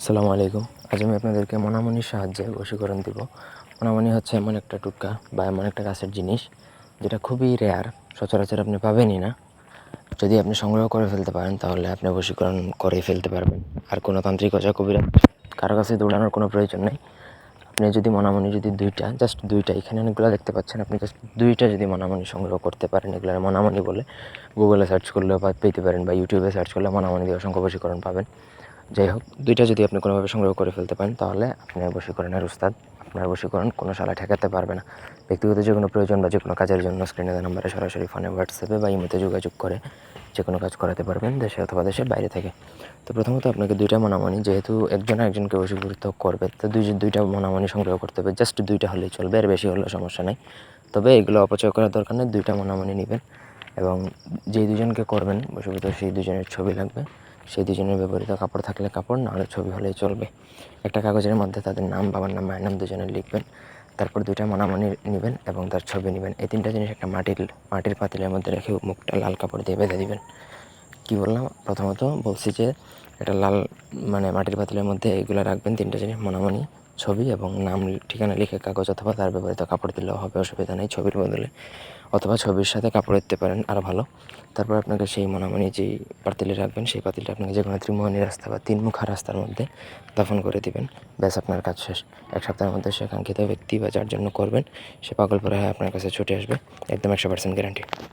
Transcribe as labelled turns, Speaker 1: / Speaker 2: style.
Speaker 1: আসসালামু আলাইকুম। আজ আমি আপনাদেরকে মনামনির সাহায্যে বশীকরণ দিব। মনামনি হচ্ছে এমন একটা টুটকা বা এমন একটা গাছের জিনিস যেটা খুবই রেয়ার সচরাচর আপনি পাবেনই না। যদি আপনি সংগ্রহ করে ফেলতে পারেন, তাহলে আপনি বশীকরণ করে ফেলতে পারবেন। আর কোনো তান্ত্রিক অজা কবিরা কারও কাছে দৌড়ানোর কোনো প্রয়োজন নেই। আপনি যদি মনামনি যদি দুইটা জাস্ট দুইটা, এখানে অনেকগুলো দেখতে পাচ্ছেন, আপনি জাস্ট দুইটা যদি মনামনি সংগ্রহ করতে পারেন এগুলো মনামনি বলে গুগলে সার্চ করলেও বা পেতে পারেন বা ইউটিউবে সার্চ করলে মনামনি দিয়ে অসংখ্য বশীকরণ পাবেন। যাই হোক, দুইটা যদি আপনি কোনোভাবে সংগ্রহ করে ফেলতে পারেন, তাহলে আপনি বশীকরণের উস্তাদ। আপনার বশীকরণ কোনো শালা ঠেকাতে পারবে না। ব্যক্তিগত যে কোনো প্রয়োজন বা যে কোনো কাজের জন্য স্ক্রিনে নাম্বারে সরাসরি ফোনে হোয়াটসঅ্যাপে বা ইমেতে যোগাযোগ করে যে কোনো কাজ করাতে পারবেন দেশে অথবা দেশের বাইরে থেকে। তো প্রথমত আপনাকে দুইটা মনামনি, যেহেতু একজন একজনকে বশীভূত করবে, তো দুই দুইটা মনামনি সংগ্রহ করতে হবে। জাস্ট দুইটা হলেই চলবে, আর বেশি হলেও সমস্যা নেই। তবে এগুলো অপচয় করার দরকার নেই, দুইটা মনামনি নেবেন। এবং যেই দুজনকে করবেন বশীভূত সেই দুজনের ছবি লাগবে। সেই দুজনের ব্যবহৃত কাপড় থাকলে কাপড়, নাহলে ছবি হলেই চলবে। একটা কাগজের মধ্যে তাদের নাম, বাবার নাম, মায়ের নাম দুজনের লিখবেন। তারপর দুইটা মনামনি নেবেন এবং তার ছবি নেবেন। এই তিনটা জিনিস একটা মাটির মাটির পাতিলের মধ্যে রেখে মুখটা লাল কাপড় দিয়ে বেঁধে দিবেন। কী বললাম? প্রথমত বলছি যে এটা লাল মানে মাটির পাতিলের মধ্যে এইগুলো রাখবেন, তিনটা জিনিস মনামনি। ছবি এবং নাম, ঠিকানা লিখে কাগজ অথবা তার ব্যবহৃত কাপড় দিলেও হবে, অসুবিধা নেই ছবির বদলে। অথবা ছবির সাথে কাপড় দিতে পারেন আরও ভালো। তারপর আপনাকে সেই মনামনি যেই পাতিলে রাখবেন, সেই পাতিলটা আপনাকে যে কোনো ত্রিমোহনী রাস্তা বা তিনমুখা রাস্তার মধ্যে দাফন করে দিবেন। ব্যাস, আপনার কাজ শেষ। এক সপ্তাহের মধ্যে সে কাঙ্ক্ষিত ব্যক্তি বা যার জন্য করবেন, সে পাগল পরে আপনার কাছে ছুটে আসবে। একদম একশো পার্সেন্ট গ্যারান্টি